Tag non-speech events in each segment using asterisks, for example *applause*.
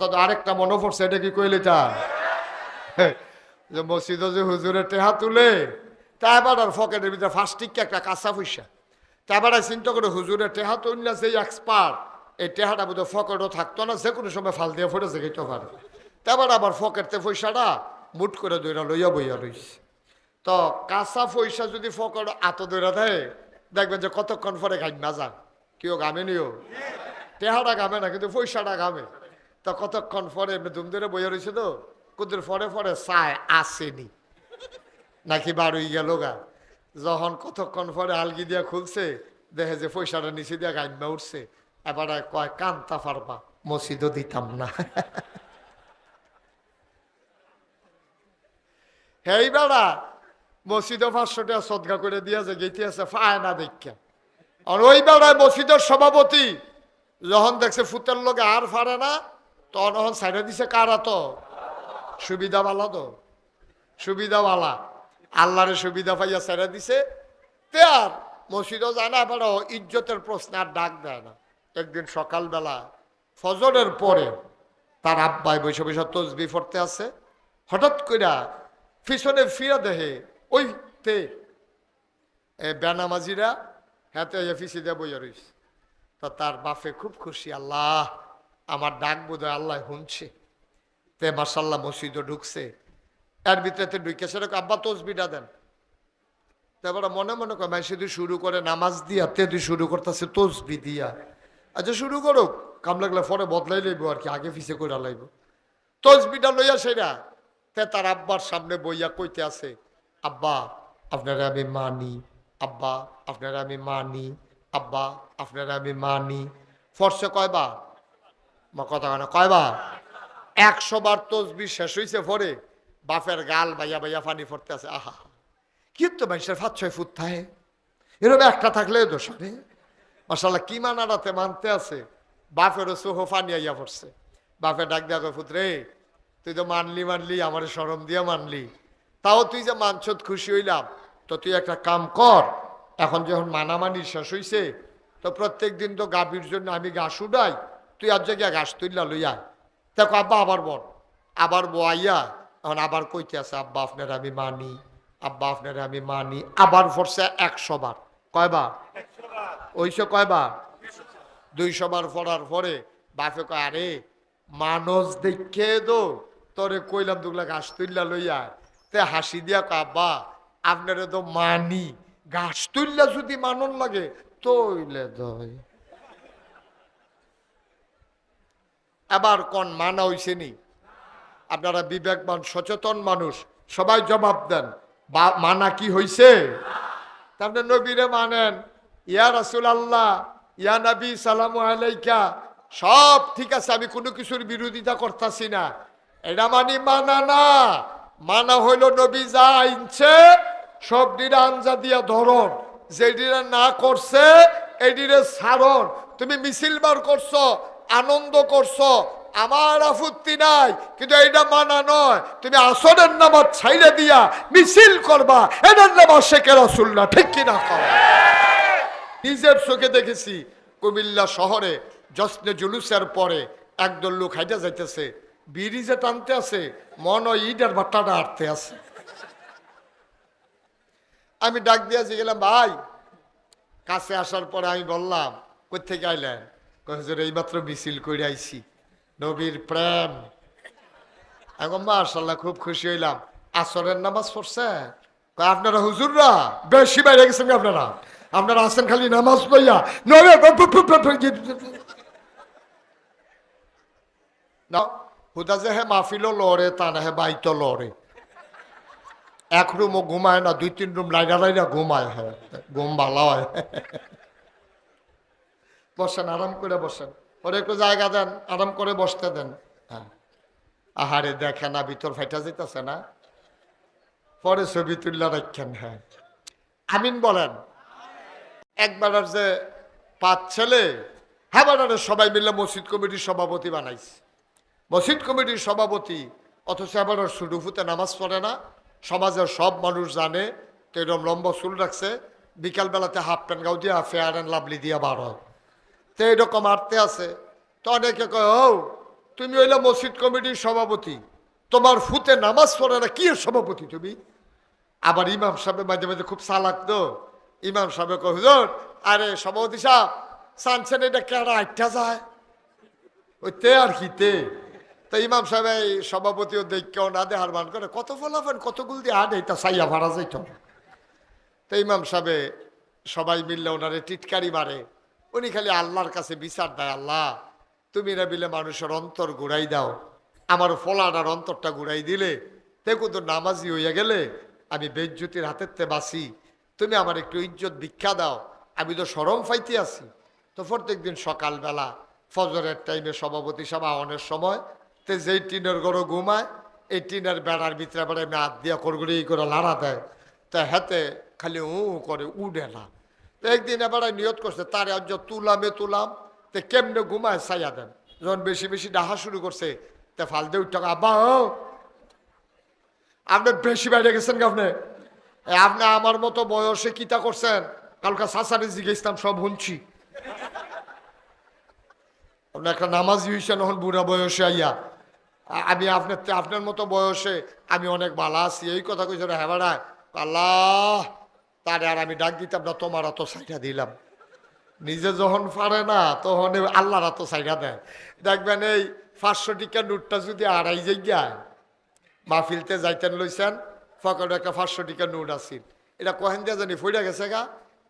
তো আরেকটা মনে পড়ছে, এটা কি কইলে তা? যে মসজিদে যে হুজুরের টেহা তুলে, তা এবার আর ফকেটের ভিতরে ফার্স্ট টিকে একটা কাঁচা পয়সা। তা এবার চিন্তা করে হুজুরের টেহা তুললে যে এক্সপার্ট এই টেহাটা বোধহয় ফকেটও থাকতো না, যে কোনো সময় ফাল দিয়ে ফুটে যেতে পারে। তা এবার আবার ফকেটতে পয়সাটা মুট করে দইরা লইয়া বইয়া রইছে তো কাঁচা পয়সা যদি ফকট আত দইরা দেয়, দেখবেন যে কতক্ষণ পরে গাইম না যান কেউ গামে নিও? টেহাটা গামে না, কিন্তু পয়সাটা গামে তো কতক্ষণ পরে এমনি ধুম ধরে বইয়া রয়েছে তো? কুদের পরে পরে চায় আসেনি। নাকি বাড়ুই গেল গা। যখন কতক্ষণ পরে আলগি দিয়া খুলছে, দেখে যে পয়সাটা নিচে দিয়া গাইমা উঠছে। এবার কয়, কান্তা পারবা, মসজিদও দিতাম না। *laughs* হেই বেড়া, মসজিদও পাঁচশো টাকা সদগা করে দিয়েছে গেতে আছে ফায় না দেখা আর ওই বেড়ায় মসজিদের সভাপতি, যখন দেখছে ফুতের লোকে আর ফারে না তখন তখন সাইডে দিছে কারা তো? সুবিধাওয়ালা তো। সুবিধাওয়ালা। আল্লাহরে সুবিধা পাইয়া সাইডে দিছে। তে আর যায় না, আবার ইজ্জতের প্রশ্ন আর ডাক দেয় না। একদিন সকালবেলা, ফজরের পরে তার আব্বাই বসে বসে তসবি পড়তে আছে। হঠাৎ কইরা পিছনে ফিরা দেহে ওই তে বেনামাজিরা হাতে ফিসি দিয়ে বইয়া রইছে। তো তার বাপে খুব খুশি, আল্লাহ আমার ডাক বোধ আল্লাহ শুনছে। তে মাসাল্লাহ মসজিদও ঢুকছে। এর ভিতরে ঢুকে সেরকম আব্বা তসবিটা দেন। তারপরে মনে মনে কয় মাই শুরু করে নামাজ দিয়া, তে তুই শুরু করতেছে তসবি দিয়া। আচ্ছা শুরু করুক কাম লাগলে পরে বদলাই লইব আর কি, আগে ফিসে করে লাইব। তসবিটা লইয়া সেরা। তে তার আব্বার সামনে বইয়া কইতে আছে, আব্বা, আপনারা আমি মানি, আব্বা, আপনারা আমি মানি, আব্বা, আপনারা আমি মানি। ফর্সে কয়বা মা কথা কেন কয়বা একশো বার তসবি শেষ হইছে পরে বাপের গাল বাইয়া বাইয়া পানি পড়তে আছে আহা। কি তো মানুষের পাঁচ ছয় ফুট থাকে? এরকম একটা থাকলে দোষ মশাল্লাহ কি মানারাতে মানতে আছে? বাপেরও সোহ পানি আইয়া পড়ছে। বাপের ডাক দেওয়া কয়, পুত্রে, তুই তো মানলি মানলি, আমার সরম দিয়া মানলি। তাও তুই যে মানছত খুশি হইলাম, তো তুই একটা কাম কর। এখন যখন মানামানি শেষ হইছে, তো প্রত্যেক দিন তো গাভীর জন্য আমি ঘাস উড়াই তুই আর জায়গায় ঘাস তুললা লইয়া দেখো আব্বা আবার বল। আবার বয়াইয়া এখন আবার কইতে আছে আব্বা আপনার আমি মানি আব্বা আপনার আমি মানি। আবার ফরছে একশো বার। কয়বার? ওইশো কয়বার? দুইশো বার পড়ার পরে বাপে কয় আরে মানুষ দেখে দো তোরে কইলাম দুগুলা ঘাস তুললা লইয়া তে হাসি দিয়া কয় আব্বা আপনারে তো মানি। ঘাস তুললা যদি মানন লাগে তৈলে দয় এবার কোন মানা হইছে নি? আপনারা বিবেকবান, সচেতন মানুষ, সবাই জবাব দেন, বা মানা কি হইছে? তারপরে নবীরে মানেন, ইয়া রাসুল আল্লাহ ইয়া নবী, সালাম আলাইকা, সব ঠিক আছে, আমি কোনো কিছুর বিরোধিতা করতেছি না। এটা মানি মানা না। মানা হইল নবী যা আইনছে, সব দিনে আঞ্জা দিয়া ধরন। যেদিনে না করছে এদিনে সারণ তুমি মিছিল বার করছ আনন্দ করছ, আমার আপত্তি নাই, কিন্তু এইটা মানা নয়। তুমি আসরের নামাজ ছাইলে দিয়া মিছিল করবা এটার নামাজ শেখে রসুল না, ঠিক কিনা কর নিজের চোখে দেখেছি, কুমিল্লা শহরে জশ্নে জুলুসের পরে একদল লোক হাইটা যাইতেছে, বিরিজে টানতে আছে, মন ও ইটার বাট্টাটা আটতে আছে। আমি ডাক দিয়া গেলাম ভাই, কাছে আসার পরে আমি বললাম কোথেকে আইলেন? কহেছেন এইমাত্র মিছিল করে আইছি। নবীর প্রেম। এখন মার্শাল্লাহ খুব খুশি হইলাম। আসরের নামাজ পড়ছে। আপনারা হুজুররা? বেশি বাইরে গেছেন আপনারা? আপনারা আসেন খালি নামাজ নবে না, হুদা যে হে মাহফিলও লড়ে, তা না হে বাইতো লড়ে। এক রুমও ঘুমায় না, দুই, তিন রুম লাইনা লাইনা ঘুমায় হ্যাঁ ঘুম ভালো হয়। বসেন, আরাম করে বসেন। ওর একটু জায়গা দেন, আরাম করে বসতে দেন। হ্যাঁ। আহারে দেখে না, ভিতর ফাইটা যেতেছে না। পরে ছবি তুললা রাখেন হ্যাঁ। আমিন বলেন, একবার যে পাঁচ ছেলে হ্যাঁ সবাই মিলে মসজিদ কমিটির সভাপতি বানাইছে। মসজিদ কমিটির সভাপতি, অথচ আবার সুডুফুতে নামাজ পড়ে না। সমাজের সব মানুষ জানে তো এরকম লম্বা চুল রাখছে। বিকালবেলাতে হাফ প্যান্ট গাও দিয়া ফেয়ার অ্যান্ড লাভলি দিয়া বার হয়। তো এরকম আটতে আছে। তো অনেকে কয়, ও, তুমি হইলে মসজিদ কমিটির সভাপতি। তোমার ফুতে নামাজ পড়ে না, কি সভাপতি তুমি? আবার ইমাম সাহেব মাঝে মাঝে খুব চালাক তো। ইমাম সাহেব কয়, হুজুর, আরে সভাপতি সাহেব সানছেন এটা কেডা আটটা যায়? ওই তে আর কি তে। তো ইমাম সাহেব এই সভাপতিও দেখকেও না দেহার মান করে, কত ফলাফেন কতগুল দিয়ে হাট এইটা সাইয়া ভাড়া যাইত? তো ইমাম সাহেবে সবাই মিললে ওনারে টিটকারি মারে। উনি খালি আল্লাহর কাছে বিচার দেয়, আল্লাহ, তুমি না বিলে মানুষের অন্তর ঘুরাই দাও। আমার ফলাটার অন্তরটা ঘুরাই দিলে, দেখো তো নামাজি হইয়া গেলে, আমি বেজ্জুতির হাতের তে বাসি তুমি আমার একটু ইজ্জত ভিক্ষা দাও, আমি তো সরম ফাইতে আছি। তো প্রত্যেক দিন সকালবেলা, ফজরের টাইমে সভাপতি সভা অনেক সময়, তে যেই টিনের গড়ো ঘুমায়, এই টিনের বেড়ার ভিতরে বেড়ে হাত দিয়া করগুড়ি করে লাড়া দেয়। তা হাতে খালি উ করে উড়ে না। তো একদিন এবার নিয়ত করছে, তার আজ তুলামে তুলাম, তে কেমনে ঘুমায় সাইয়া দেন। যখন বেশি বেশি ডাহা শুরু করছে, তে ফাল দিয়ে উঠে আব্বা আপনি বেশি বাইরে গেছেন আপনি? আপনি আমার মতো বয়সে কিতা করছেন? কালকা সাসারে জিজ্ঞেসতাম, সব শুনছি। আপনি একটা নামাজি হয়েছেন এখন বুড়া বয়সে আইয়া। আমি আপনার আপনার মতো বয়সে আমি অনেক ভালো আছি, এই কথা কইছে হ্যাঁ বেড়া আল্লাহ তারে আর আমি ডাক দিতাম না, তোমার তো সাইডা দিলাম। নিজে যখন পারে না, তখন আল্লাহর তো সাইডা দেয়। দেখবেন এই পাঁচশো টিকা নোটটা যদি আড়াই জায়গায় মাহফিলতে যাইতেন লইছেন, ফকরে একটা পাঁচশো টিকা নোট আছিল এটা কহেন দিয়ে জানি ফইরা গেছে গা,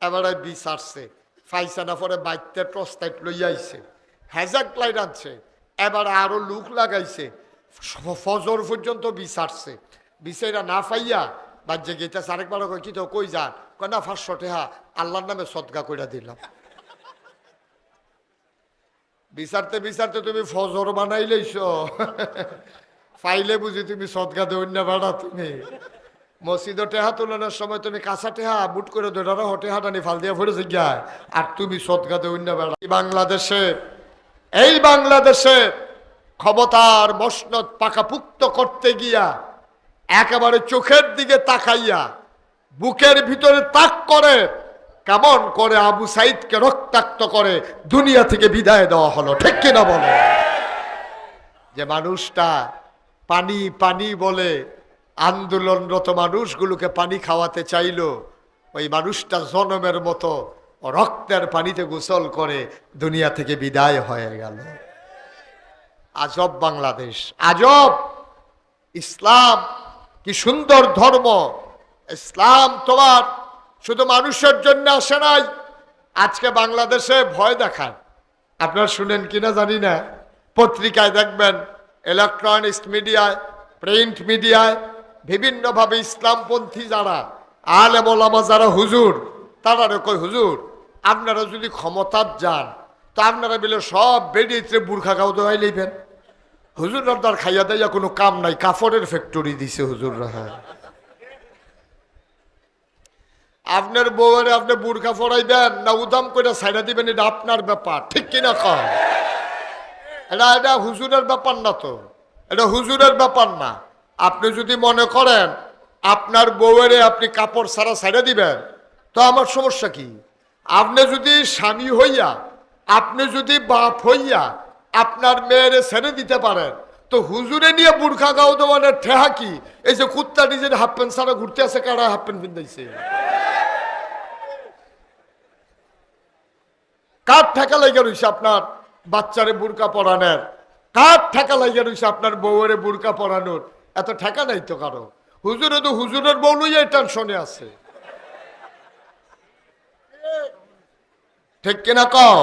এবারে বিষ আসছে। ফাইসা না পরে বাইতে প্রস্তাইট লইয়া আইছে। হ্যাজাক লাইট আনছে। এবারে আরও লুক লাগাইছে। ফজর পর্যন্ত বিষ আসছে। বিষেরা না পাইয়া বাজ্যে গেতেছে আরেকবার কয়, কি তো, কই যান? কয়, না পাঁচশো টেহা। আল্লাহর নামে সদগা কইরা দিলাম। বিচারতে বিচারতে তুমি ফজর বানাই লইছ। ফাইলে বুঝি তুমি সদগা দেও না তুমি। মসজিদে টেহা তুলনার সময় তুমি কাঁচা টেহা বুট করে দৌড়ানো হটেহা টানি ফাল দিয়ে পড়েছে গিয়া। আর তুমি সদগা দেও না বেড়া। এই বাংলাদেশে এই বাংলাদেশে ক্ষমতার মসনদ পাকাপুক্ত করতে গিয়া একেবারে চোখের দিকে তাকাইয়া, বুকের ভিতরে তাক করে, কেমন করে আবু সাইদকে রক্তাক্ত করে দুনিয়া থেকে বিদায় দেওয়া হলো, ঠিক কিনা বলো? যে মানুষটা পানি পানি বলে আন্দোলনরত মানুষগুলোকে পানি খাওয়াতে চাইলো, ওই মানুষটা জনমের মতো রক্তের পানিতে গোসল করে দুনিয়া থেকে বিদায় হয়ে গেল। আজব বাংলাদেশ, আজব ইসলাম। কি সুন্দর ধর্ম। ইসলাম তোমার শুধু মানুষের জন্য আসে নাই, আজকে বাংলাদেশে ভয় দেখায়। আপনারা শুনেন কিনা জানি না। পত্রিকায় দেখবেন ইলেকট্রনিক্স মিডিয়ায় প্রিন্ট মিডিয়ায় বিভিন্নভাবে ইসলামপন্থী যারা আলে মোলামা যারা হুজুর তারা কই হুজুর, আপনারা যদি ক্ষমতার যান, তা আপনারা বলে সব বেরিয়েছে বুর্খা গাও দেওয়াই লইবেন। হুজুরের তার খাইয়া দেয়া কোনো কাম নাই কাপড়ের ফ্যাক্টরি দিছে হুজুররা হ্যাঁ। আপনার বউয়ের আপনি বুর্খা ফরাইবেন না উদাম করে সাইডা দিবেন, এটা আপনার ব্যাপার, ঠিক কিনা কম এটা এটা হুজুরের ব্যাপার না তো, এটা হুজুরের ব্যাপার না। আপনি যদি মনে করেন, আপনার বউয়েরে আপনি কাপড় সারা সাইডা দিবেন, তো আমার সমস্যা কি? আপনি যদি স্বামী হইয়া, আপনি যদি বাপ হইয়া আপনার মেয়েরে ছেড়ে দিতে পারেন। তো হুজুরে নিয়ে বুর্খা গাও দেওয়ানের ঠেহা কি? এই যে কুত্তা নিজের হাফ প্যান্ট সারা ঘুরতে আছে কারা হাফ প্যান্ট পিন্দাইছে কার ঠেকা লাগে রয়েছে আপনার বাচ্চারে বুরকা পরানোর? কার ঠেকা লাগে রয়েছে আপনার বউয়ের বুরকা পরানোর? এত ঠেকা নাই তো কারও? হুজুরে তো হুজুরের বউ লইয়াই টেনশনে আছে। ঠিক কিনা কও?